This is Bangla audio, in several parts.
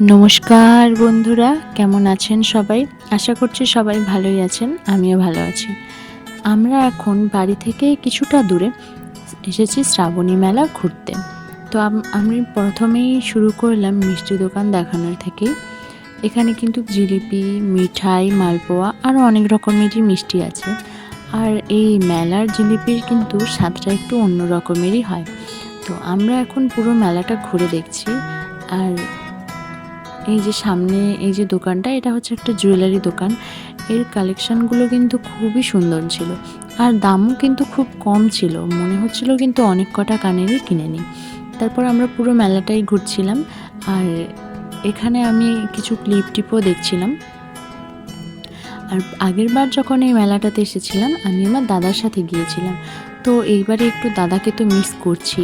নমস্কার বন্ধুরা, কেমন আছেন সবাই? আশা করছি সবাই ভালোই আছেন, আমিও ভালো আছি। আমরা এখন বাড়ি থেকে কিছুটা দূরে এসেছি শ্রাবণী মেলা ঘুরতে। তো আমি প্রথমেই শুরু করলাম মিষ্টি দোকান দেখানোর থেকে এখানে কিন্তু জিলিপি, মিঠাই, মালপোয়া আরও অনেক রকমেরই মিষ্টি আছে। আর এই মেলার জিলিপির কিন্তু স্বাদটা একটু অন্য রকমেরই হয়। তো আমরা এখন পুরো মেলাটা ঘুরে দেখছি। আর এই যে সামনে এই যে দোকানটা, এটা হচ্ছে একটা জুয়েলারি দোকান। এর কালেকশানগুলো কিন্তু খুবই সুন্দর ছিল। আর দামও কিন্তু খুব কম ছিল। মনে হচ্ছিল কিন্তু অনেক কটা কানেরই কিনে নিই। তারপর আমরা পুরো মেলাটাই ঘুরছিলাম। আর এখানে আমি কিছু ক্লিপ টিপও দেখছিলাম। আর আগের বার যখন এই মেলাটাতে এসেছিলাম, আমি আমার দাদার সাথে গিয়েছিলাম। তো এইবারে একটু দাদাকে তো মিস করছি।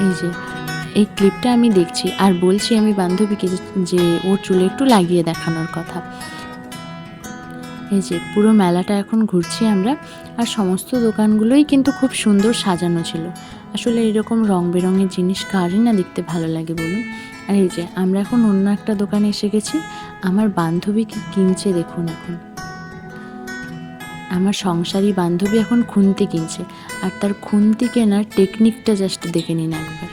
এই যে এই ক্লিপটা আমি দেখছি আর বলছি আমি বান্ধবীকে যে- ওর চুলে একটু লাগিয়ে দেখানোর কথা। এই যে, পুরো মেলাটা এখন ঘুরছি আমরা আর সমস্ত দোকানগুলোই কিন্তু খুব সুন্দর সাজানো ছিল। আসলে এরকম রং বেরঙের জিনিস কারই না দেখতে ভালো লাগে বলুন। আর এই যে, আমরা এখন অন্য একটা দোকানে এসে গেছি। আমার বান্ধবী কি কিনছে দেখুন এখন। আমার সংসারী বান্ধবী এখন খুন্তি কিনছে। আর তার খুন্তি কেনার টেকনিকটা জাস্ট দেখে নিন একবার।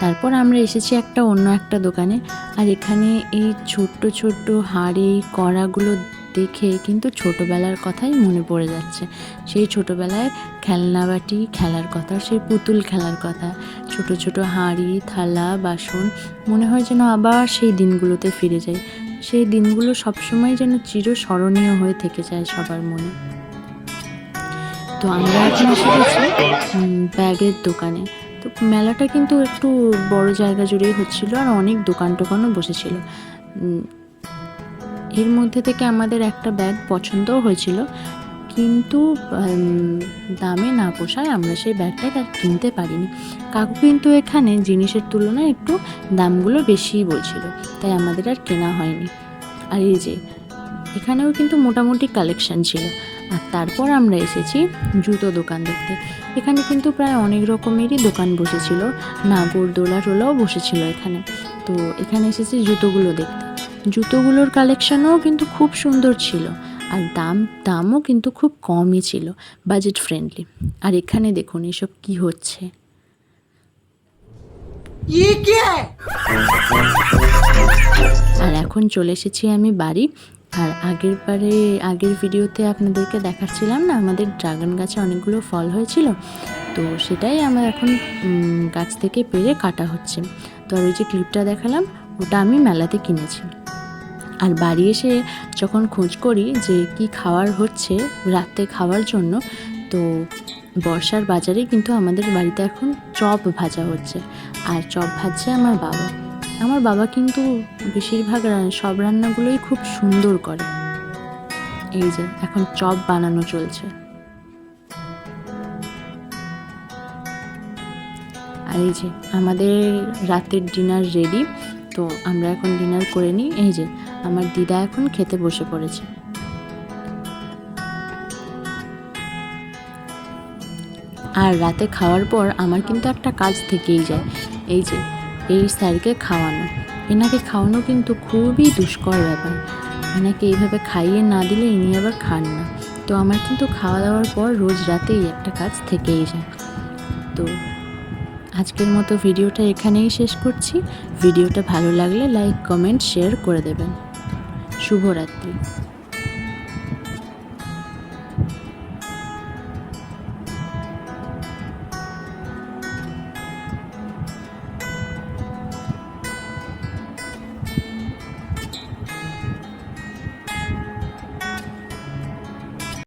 তারপর আমরা এসেছি একটা অন্য একটা দোকানে আর এখানে এই ছোট্ট ছোট্ট হাঁড়ি কড়াগুলো দেখে কিন্তু ছোটোবেলার কথাই মনে পড়ে যাচ্ছে। সেই ছোটোবেলায় খেলনা বাটি খেলার কথা সেই পুতুল খেলার কথা ছোট ছোট হাঁড়ি থালা বাসন মনে হয় যেন আবার সেই দিনগুলোতে ফিরে যাই। সেই দিনগুলো সবসময় যেন চিরস্মরণীয় হয়ে থেকে যায় সবার মনে। তো আমরা এখন এসে গেছি ব্যাগের দোকানে। তো মেলাটা কিন্তু একটু বড় জায়গা জুড়েই হচ্ছিল আর অনেক দোকান টোকানও বসেছিল। এর মধ্যে থেকে আমাদের একটা ব্যাগ পছন্দও হয়েছিল, কিন্তু দামে না পোষায় আমরা সেই ব্যাগটা আর কিনতে পারিনি। কাকু কিন্তু এখানে জিনিসের তুলনায় একটু দামগুলো বেশিই বলছিল, তাই আমাদের আর কেনা হয়নি। আর এই যে, এখানেও কিন্তু মোটামুটি কালেকশন ছিল। আর তারপর আমরা এসেছি জুতো দোকান দেখতে। এখানে কিন্তু প্রায় অনেক রকমেরই দোকান বসেছিল। নাগরদোলা টোলাও বসেছিল এখানে। তো এখানে এসেছি জুতোগুলো দেখতে। জুতোগুলোর কালেকশানও কিন্তু খুব সুন্দর ছিল আর দাম দামও কিন্তু খুব কমই ছিল বাজেট ফ্রেন্ডলি আর এখানে দেখুন এসব কি হচ্ছে। ইয়ে আর এখন চলে এসেছি আমি বাড়ি। আর আগের বারে, আগের ভিডিওতে আপনাদেরকে দেখাচ্ছিলাম না, আমাদের ড্রাগন গাছে অনেকগুলো ফল হয়েছিল। তো সেটাই আমার এখন গাছ থেকে পেরে কাটা হচ্ছে। তো আর ওই যে ক্লিপটা দেখালাম, ওটা আমি মেলাতে কিনেছি। আর বাড়ি এসে যখন খোঁজ করি যে কি খাওয়ার হচ্ছে রাতে খাওয়ার জন্য, তো বর্ষার বাজারে কিন্তু আমাদের বাড়িতে এখন চপ ভাজা হচ্ছে। আর চপ ভাজছে আমার বাবা। আমার বাবা কিন্তু বেশিরভাগ সব রান্নাগুলোই খুব সুন্দর করে। এই যে, এখন চপ বানানো চলছে। আর এই যে, আমাদের রাতের ডিনার রেডি তো আমরা এখন ডিনার করে নিই। এই যে, আমার দিদা এখন খেতে বসে পড়েছে। আর রাতে খাওয়ার পর আমার কিন্তু একটা কাজ থেকেই যায়। এই যে এই স্যারকে খাওয়ানো। এনাকে খাওয়ানো কিন্তু খুবই দুষ্কর ব্যাপার। এনাকে এইভাবে খাইয়ে না দিলে ইনি আবার খান না। তো আমার কিন্তু খাওয়া দাওয়ার পর রোজ রাতেই একটা কাজ থেকেই যায়। তো আজকের মতো ভিডিওটা এখানেই শেষ করছি। ভিডিওটা ভালো লাগলে লাইক, কমেন্ট, শেয়ার করে দেবেন। শুভরাত্রি।